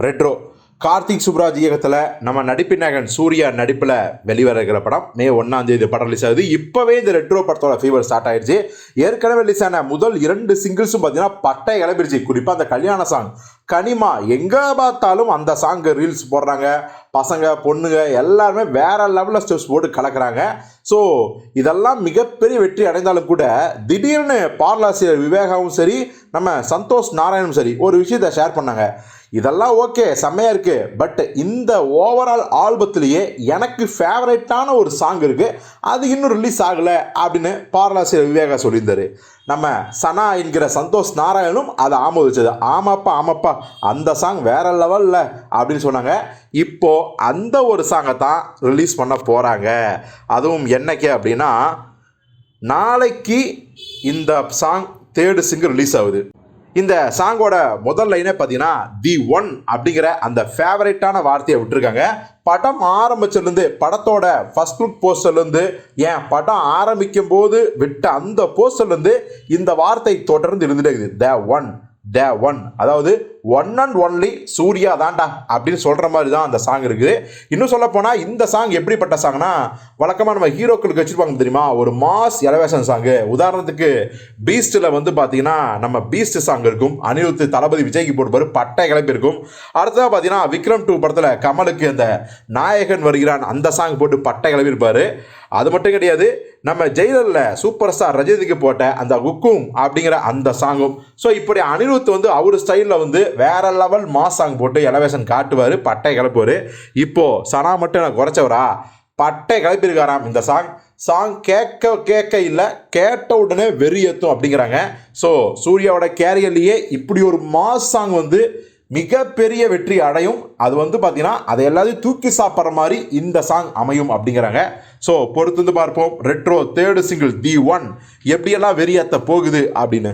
Retro. Karthik Subraj இயக்கத்தில் நம்ம நடிப்பின் நாயகன் சூர்யா நடிப்பில் வெளிவர இருக்கிற படம். மே ஒன்றாம் தேதி படம் ரிலீஸ் ஆகுது. இப்போவே இந்த ரெட்ரோ படத்தோட ஃபீவர் ஸ்டார்ட் ஆயிடுச்சு ஏற்கனவே ரிலீஸ் ஆன முதல் இரண்டு சிங்கிள்ஸும் பார்த்தீங்கன்னா பட்டை கிளம்பிடுச்சு குறிப்பாக அந்த கல்யாண சாங் கனிமா எங்கே பார்த்தாலும் அந்த சாங்கு ரீல்ஸ் போடுறாங்க. பசங்க பொண்ணுங்க எல்லாருமே வேற லெவலில் ஸ்டெப்ஸ் போட்டு கலக்குறாங்க. ஸோ இதெல்லாம் மிகப்பெரிய வெற்றி அடைந்தாலும் கூட திடீர்னு பாரலாசிரியர் விவேகாவும் சரி நம்ம சந்தோஷ் நாராயணும் சரி ஒரு விஷயத்த ஷேர் பண்ணாங்க. இதெல்லாம் ஓகே செம்மையாக இருக்குது பட் இந்த ஓவரால் ஆல்பத்திலேயே எனக்கு ஃபேவரட்டான ஒரு சாங் இருக்குது அது இன்னும் ரிலீஸ் ஆகலை அப்படின்னு பாரலாசிரியர் விவேகா சொல்லியிருந்தார். நம்ம சனா என்கிற சந்தோஷ் நாராயணும் அதை ஆமோதிச்சது. ஆமாப்பா ஆமாப்பா அந்த சாங் வேற லெவலில் அப்படின்னு சொன்னாங்க. இப்போ அந்த ஒரு சாங்கை தான் ரிலீஸ் பண்ண போகிறாங்க அதுவும் என்னைக்கு அப்படின்னா நாளைக்கு இந்த சாங் தேர்டு சிங்கிள் ரிலீஸ் ஆகுது. இந்த சாங்கோட முதல் லைனே பார்த்தீங்கன்னா தி ஒன் அப்படிங்கிற அந்த ஃபேவரட்டான வார்த்தையை விட்டுருக்காங்க. படம் ஆரம்பிச்சிலேருந்து படத்தோட ஃபர்ஸ்ட் லுக் போஸ்டர்லேருந்து ஏன் படம் ஆரம்பிக்கும் போது விட்ட அந்த போஸ்டர்லேருந்து இந்த வார்த்தை தொடர்ந்து இருந்துட்டே இருக்குது. த ஒன் த ஒன் அதாவது ஒன் அண்ட் ஒன்லி சூர்யா தான்டா அப்படின்னு சொல்கிற மாதிரி தான் அந்த சாங் இருக்குது. இன்னும் சொல்ல போனால் இந்த சாங் எப்படிப்பட்ட சாங்னா வழக்கமாக நம்ம ஹீரோக்களுக்கு வச்சுருப்பாங்க தெரியுமா? ஒரு மாஸ் எலவேஷன் சாங்கு உதாரணத்துக்கு பீஸ்ட்டில் வந்து பார்த்தீங்கன்னா நம்ம பீஸ்ட் சாங் இருக்கும். அனிருத் தளபதி விஜய்க்கு போட்டுப்பாரு பட்டை கிளப்பி இருக்கும் அடுத்ததாக பார்த்தீங்கன்னா விக்ரம் டூ படத்தில் கமலுக்கு அந்த நாயகன் வருகிறான். அந்த சாங் போட்டு பட்டை கிளப்பியிருப்பார். அது மட்டும் கிடையாது நம்ம ஜெயிலரில் சூப்பர் ஸ்டார் ரஜினிக்கு போட்ட அந்த குக்கும் அப்படிங்கிற அந்த சாங்கும் ஸோ இப்படி அனிருத் வந்து அவர் ஸ்டைலில் வந்து வேற லெவல் மாஸ் சாங் போட்டு எலவேஷன் காட்டுவார் பட்டை கிளப்புவார். இப்போது சனா மட்டும் எனக்கு குறைச்சவரா? பட்டை கிளப்பியிருக்காராம் இந்த சாங் சாங் கேட்க கேட்க இல்லை கேட்ட உடனே வெறி ஏற்றும் அப்படிங்கிறாங்க. ஸோ சூர்யாவோட கேரியர்லேயே இப்படி ஒரு மாஸ் சாங் வந்து மிகப்பெரிய வெற்றி அடையும். அது வந்து பார்த்தீங்கன்னா அதை எல்லாத்தையும் தூக்கி சாப்பிட்ற மாதிரி இந்த சாங் அமையும் அப்படிங்கிறாங்க. ஸோ பொறுத்து வந்து பார்ப்போம். Retro third single the one எப்படியெல்லாம் வெறியாத்த போகுது அப்படின்னு.